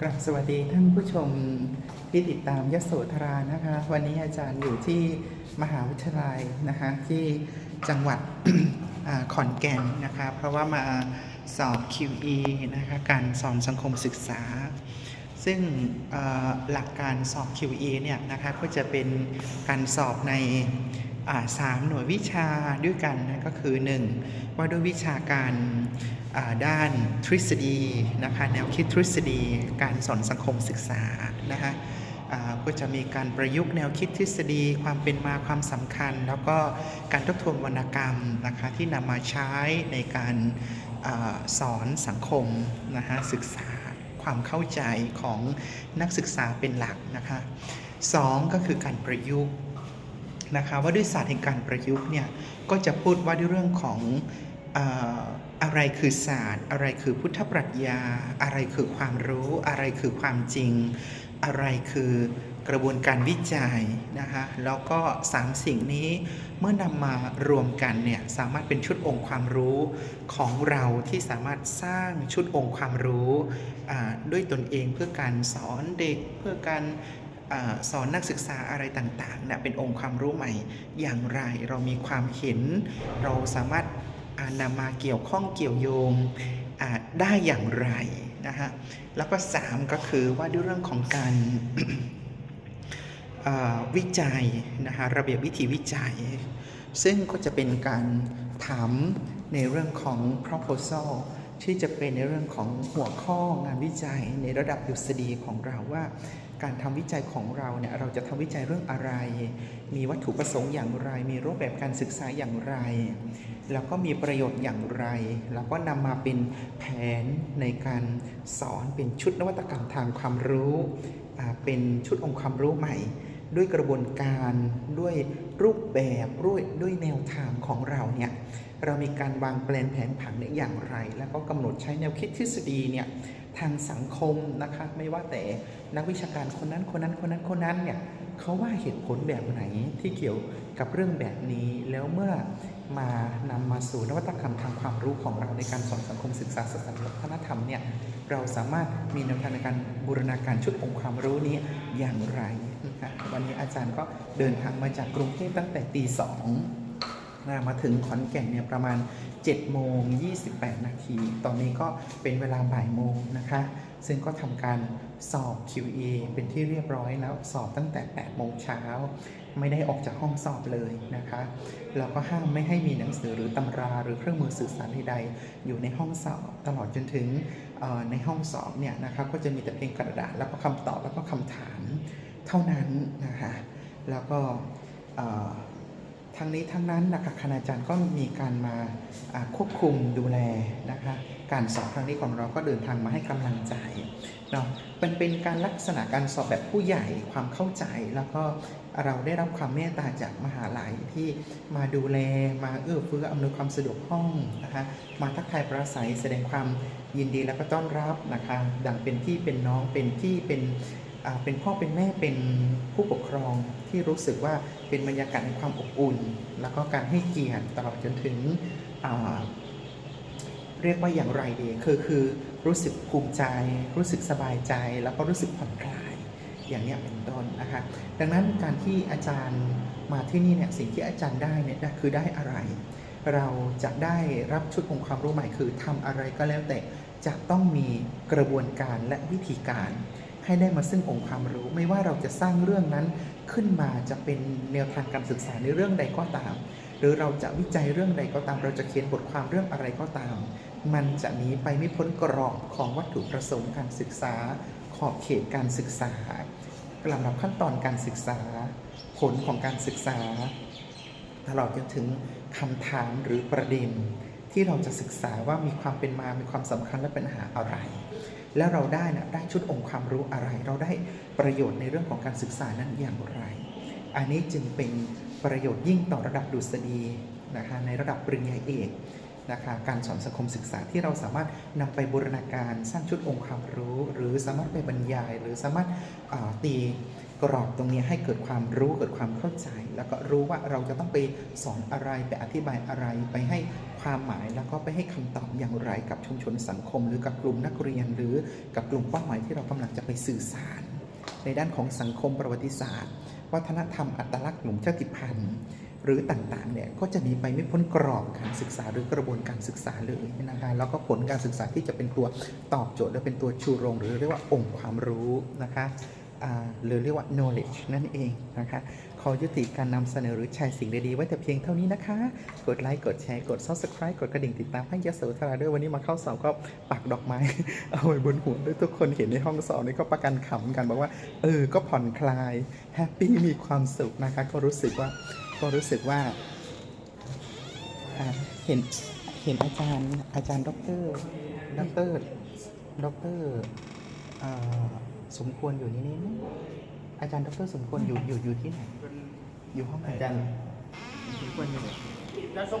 กราบสวัสดีท่านผู้ชมที่ติดตามยโสธรานะคะ วันนี้อาจารย์อยู่ที่มหาวิทยาลัยนะคะที่จังหวัดขอนแก่นนะคะ เพราะว่ามาสอบ QE นะคะการสอนสังคมศึกษา ซึ่งหลักการสอบ QE เนี่ยนะคะก็จะเป็นการสอบใน สามหน่วยวิชาด้วยกันนะก็คือ 1 ว่าด้วยวิชาการด้านทฤษฎีนะคะแนวคิดทฤษฎีการสอนสังคมศึกษานะคะก็จะมีการประยุกต์แนวคิดทฤษฎีความเป็นมาความสำคัญ แล้วก็การทบทวนวรรณกรรมนะคะที่นำมาใช้ในการอสอนสังคมนะคะศึกษาความเข้าใจของนักศึกษาเป็นหลักนะคะสองก็คือการประยุกต์ นะคะว่าด้วยศาสตร์แห่งการประยุกต์เนี่ยก็จะพูดว่าด้วยเรื่องของอะไรคือศาสตร์ อะไรคือพุทธปรัชญา อะไรคือความรู้ อะไรคือความจริง อะไรคือกระบวนการวิจัยนะคะแล้วก็สามสิ่งนี้เมื่อนำมารวมกันเนี่ยสามารถเป็นชุดองค์ความรู้ของเราที่สามารถสร้างชุดองค์ความรู้ด้วยตนเองเพื่อการสอนเด็กเพื่อการ อสอนนักศึกษาอะไรต่างๆเนี่ยเป็นองค์ความรู้ใหม่อย่างไร เรามีความเห็น เราสามารถนำมาเกี่ยวข้องเกี่ยวโยงได้อย่างไรนะฮะแล้วก็ 3 ก็คือว่าด้วยเรื่องของการวิจัยนะคะระเบียบวิธีวิจัย ซึ่งก็จะเป็นการถามในเรื่องของ proposal ที่จะเป็นในเรื่องของหัวข้องานวิจัยในระดับดุษฎีของเราว่า การทำวิจัยของเราเนี่ยเราจะทำวิจัยเรื่องอะไร มีวัตถุประสงค์อย่างไร มีรูปแบบการศึกษาอย่างไร แล้วก็มีประโยชน์อย่างไร แล้วก็นำมาเป็นแผนในการสอนเป็นชุดนวัตกรรมทางความรู้เป็นชุดองค์ความรู้ใหม่ ด้วยกระบวนการด้วยรูปแบบด้วยด้วยแนวทางของเราเนี่ยเรามีการวางแปลนแผนผังเนี่ยอย่างไร แล้วก็กำหนดใช้แนวคิดทฤษฎีเนี่ย ทางสังคมนะคะไม่ว่าแต่นักวิชาการคนนั้นคนนั้นคนนั้นคนนั้นเนี่ยเขาว่าเหตุผลแบบไหนที่เกี่ยวกับเรื่องแบบนี้ แล้วเมื่อมานำมาสู่นวัตกรรมทางความรู้ของเราในการสอนสังคมศึกษาศาสนาวัฒนธรรมเนี่ยเราสามารถมีแนวทางในการบูรณาการชุดองค์ความรู้นี้อย่างไรนะคะวันนี้อาจารย์ก็เดินทางมาจากกรุงเทพตั้งแต่ตีสองนะมาถึงขอนแก่นเนี่ยประมาณ 7โมง28 นาที ตอนนี้ก็เป็นเวลาบ่ายโมงนะคะ ซึ่งก็ทำการสอบ QA เป็นที่เรียบร้อยแล้วสอบตั้งแต่ 8 โมงเช้า ไม่ได้ออกจากห้องสอบเลยนะคะ แล้วก็ห้ามไม่ให้มีหนังสือหรือตำราหรือเครื่องมือสื่อสารใดๆ อยู่ในห้องสอบ ตลอดจนถึงในห้องสอบเนี่ยนะคะก็จะมีแต่เพียงกระดาษ แล้วก็คำตอบแล้วก็คำถามเท่านั้นนะคะ แล้วก็ ทั้งนี้ทั้งนั้นนะคะคณาจารย์ก็มีการมาควบคุมดูแลนะคะการสอบครั้งนี้ของเราก็เดินทางมาให้กำลังใจเนาะมันเป็นการลักษณะการสอบแบบผู้ใหญ่ความเข้าใจแล้วก็เราได้รับความเมตตาจากมหาลัยที่มาดูแลมาเอื้อเฟื้ออำนวยความสะดวกห้องนะคะมาทักทายประสัยแสดงความยินดีและก็ต้อนรับนะคะดังเป็นพี่เป็นน้องเป็นพี่เป็น เป็นพ่อเป็นแม่เป็นผู้ปกครองที่รู้สึกว่าเป็นบรรยากาศในความอบอุ่น แล้วก็การให้เกียรติตลอดจนถึงเรียกว่าอย่างไรดีคือคือรู้สึกภูมิใจ รู้สึกสบายใจ แล้วก็รู้สึกผ่อนคลายอย่างนี้เป็นต้นนะคะดังนั้นการที่อาจารย์มาที่นี่เนี่ยสิ่งที่อาจารย์ได้เนี่ยคือได้อะไร เราจะได้รับชุดองค์ความรู้ใหม่คือทำอะไรก็แล้วแต่จะต้องมีกระบวนการและวิธีการ ให้ได้มาซึ่งองค์ความรู้ ไม่ว่าเราจะสร้างเรื่องนั้นขึ้นมาจะเป็นแนวทางการศึกษาในเรื่องใดก็ตาม หรือเราจะวิจัยเรื่องใดก็ตาม เราจะเขียนบทความเรื่องอะไรก็ตาม มันจะหนีไปไม่พ้นกรอบของวัตถุประสงค์การศึกษา ขอบเขตการศึกษาลำดับขั้นตอนการศึกษา ผลของการศึกษา ตลอดจนถึงคำถามหรือประเด็น ที่เราจะศึกษาว่ามีความเป็นมา มีความสำคัญและปัญหาอะไร แล้วเราได้นะได้ชุดองค์ความรู้อะไร เราได้ประโยชน์ในเรื่องของการศึกษานั้นอย่างไร อันนี้จึงเป็นประโยชน์ยิ่งต่อระดับดุษฎีนะคะในระดับปริญญาเอกนะคะการสอนสังคมศึกษาที่เราสามารถนำไปบูรณาการสร้างชุดองค์ความรู้ หรือสามารถไปบรรยาย หรือสามารถตี กรอบตรงนี้ให้เกิดความรู้เกิดความเข้าใจ แล้วก็รู้ว่าเราจะต้องไปสอนอะไรไปอธิบายอะไรไปให้ความหมายแล้วก็ไปให้คำตอบอย่างไรกับชุมชนสังคม หรือกับกลุ่มนักเรียน หรือกับกลุ่มเป้าหมายที่เรากำลังจะไปสื่อสาร ในด้านของสังคมประวัติศาสตร์ วัฒนธรรมอัตลักษณ์กลุ่มชาติพันธุ์หรือต่างๆเนี่ยก็จะหนีไปไม่พ้นกรอบการศึกษาหรือกระบวนการศึกษาเลยนะคะแล้วก็ผลการศึกษาที่จะเป็นตัวตอบโจทย์และเป็นตัวชูโรง หรือเรียกว่าองค์ความรู้นะคะ หรือเรียกว่า knowledge นั่นเองนะคะ ขอยุติการนำเสนอหรือแชร์สิ่งดีๆ ไว้แต่เพียงเท่านี้นะคะ กดไลค์ กดแชร์ กด subscribe กดกระดิ่งติดตามให้ยศโสธราด้วยวันนี้มาเข้าสอบก็ปักดอกไม้ เอาไว้บนหัวด้วยทุกคนเห็นในห้องสอบนี่ก็ประกันขำกันบอกว่า เออ ก็ผ่อนคลาย แฮปปี้มีความสุขนะคะ ก็รู้สึกว่า ก็รู้สึกว่า เห็น เห็นอาจารย์ อาจารย์ด็อกเตอร์ด็อกเตอร์ด็อกเตอร์อ่า สมควรอยู่นี่นี่มั้ยอาจารย์ด็อกเตอร์สมควรอยู่อยู่อยู่ที่ไหน อยู่ห้องไหนอาจารย์สมควรอยู่ไหนแล้วสม